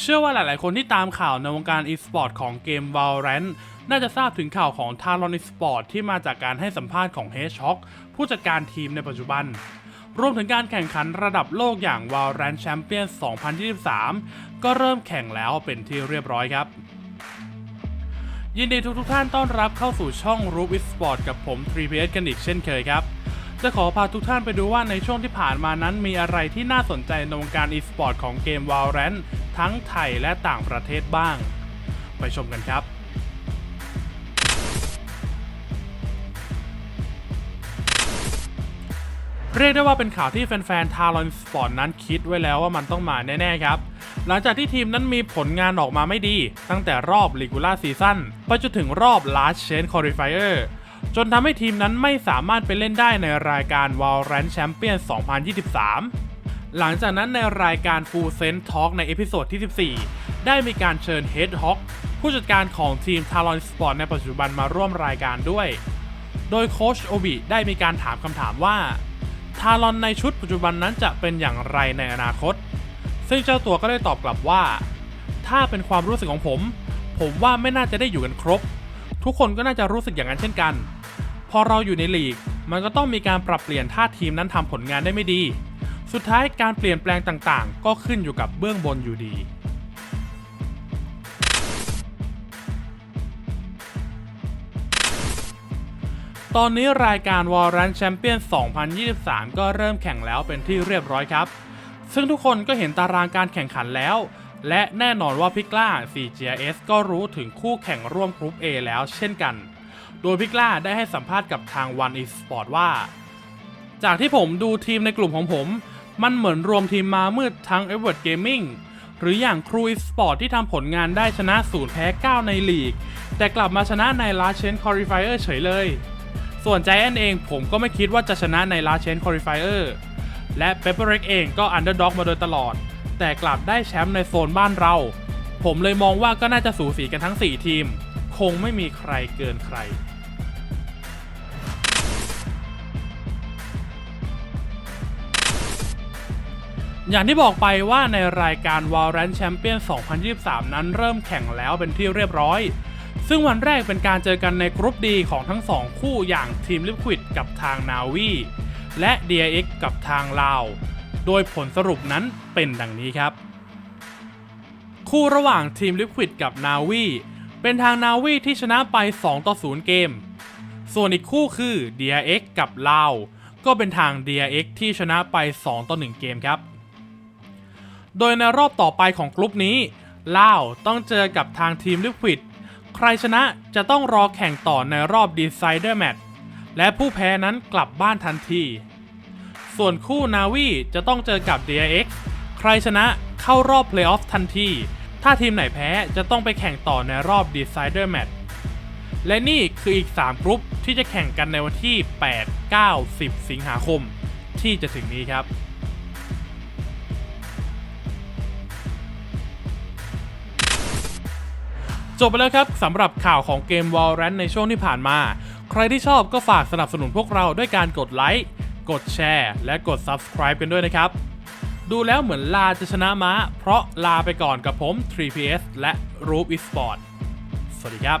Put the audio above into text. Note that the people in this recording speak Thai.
เชื่อว่าหลาย ๆ คนที่ตามข่าวในวงการ e-sport ของเกม Valorant น่าจะทราบถึงข่าวของ Talon e-sport ที่มาจากการให้สัมภาษณ์ของ Hedgehog ผู้จัดการทีมในปัจจุบัน รวมถึงการแข่งขันระดับโลกอย่าง Valorant Champions 2023 ก็เริ่มแข่งแล้วเป็นที่เรียบร้อยครับ ยินดีทุกทท่านต้อนรับเข้าสู่ช่อง r o o p e-sport กับผม 3PS กันอีกเช่นเคยครับจะขอพาทุกท่านไปดูว่าในช่วงที่ผ่านมานั้นมีอะไรที่น่าสนใจในวงการ e-sport ของเกม Valorant ทั้งไทยและต่างประเทศบ้าง ไปชมกันครับเรียกได้ว่าเป็นข่าวที่แฟนๆ Talon Sport นั้นคิดไว้แล้วว่ามันต้องมาแน่ ๆ ครับ หลังจากที่ทีมนั้นมีผลงานออกมาไม่ดี ตั้งแต่รอบ Regular Season ไปจนถึงรอบ Last Chance Qualifier จนทำให้ทีมนั้นไม่สามารถไปเล่นได้ในรายการ Valorant Champions 2023 หลังจากนั้นในรายการ Full Sense Talk ในเอพิโซดที่ 14 ได้มีการเชิญ Head Hawk ผู้จัดการของทีม Talon Sport ในปัจจุบันมาร่วมรายการด้วย โดยโค้ชโอบิได้มีการถามคำถามว่าทารอนในชุดปัจจุบันนั้นจะเป็นอย่างไรในอนาคต ซึ่งเจ้าตัวก็ได้ตอบกลับว่า ถ้าเป็นความรู้สึกของผม ผมว่าไม่น่าจะได้อยู่กันครบ ทุกคนก็น่าจะรู้สึกอย่างนั้นเช่นกัน พอเราอยู่ในลีก มันก็ต้องมีการปรับเปลี่ยนถ้าทีมนั้นทำผลงานได้ไม่ดี สุดท้ายการเปลี่ยนแปลงต่างๆ ก็ขึ้นอยู่กับเบื้องบนอยู่ดี ตอนนี้รายการ Valorant Champion 2023 ก็เริ่มแข่งแล้วเป็นที่เรียบร้อยครับ ซึ่งทุกคนก็เห็นตารางการแข่งขันแล้ว และแน่นอนว่าพิกล้า 4GS ก็รู้ถึงคู่แข่งร่วมกรุ๊ป A แล้วเช่นกัน โดยพิกล้าได้ให้สัมภาษณ์กับทาง One Esport ว่า จากที่ผมดูทีมในกลุ่มของผม มันเหมือนรวมทีมมามืดทั้ง e v e r t Gaming หรืออย่าง Crew Esport ที่ทำผลงานได้ชนะ0แพ้ 9 ในลีก แต่กลับมาชนะใน Last Chance Qualifier เฉยเลย ส่วนใจแอนเองผมก็ไม่คิดว่าจะชนะใน Last Chance Qualifier และ p e p p e r e x เองก็ Underdog มาโดยตลอด แต่กลับได้แชมป์ในโซนบ้านเรา ผมเลยมองว่าก็น่าจะสูสีกันทั้ง 4 ทีม คงไม่มีใครเกินใคร อย่างที่บอกไปว่าในรายการ Valorant Champion 2023 นั้นเริ่มแข่งแล้วเป็นที่เรียบร้อย ซึ่งวันแรกเป็นการเจอกันในกรุ๊ปดีของทั้งสองคู่อย่างทีม Liquid กับทาง Navi และ DIX กับทางลาว โดยผลสรุปนั้นเป็นดังนี้ครับ คู่ระหว่างทีม Liquid กับ Navi เป็นทาง Navi ที่ชนะไป 2 ต่อ 0 เกม ส่วนอีกคู่คือ DIX กับลาวก็เป็นทาง DIX ที่ชนะไป 2 ต่อ 1 เกมครับ โดยในรอบต่อไปของกลุ่มนี้ลาวต้องเจอกับทางทีม Liquid ใครชนะจะต้องรอแข่งต่อในรอบ Decider Match และผู้แพ้นั้นกลับบ้านทันที ส่วนคู่นาวีจะต้องเจอกับ DIX ใครชนะเข้ารอบ Playoff ทันที ถ้าทีมไหนแพ้จะต้องไปแข่งต่อในรอบ Decider Match และนี่คืออีก 3 กรุ๊ปที่จะแข่งกันในวันที่ 8 9 10 สิงหาคมที่จะถึงนี้ครับ จบไปแล้วครับสำหรับข่าวของเกม Valorant ในช่วงที่ผ่านมา ใครที่ชอบก็ฝากสนับสนุนพวกเราด้วยการกดไลค์ กดแชร์ และกด Subscribe กันด้วยนะครับ ดูแล้วเหมือนลาจะชนะม้า เพราะลาไปก่อนกับผม 3PS และ r o o p Esport สวัสดีครับ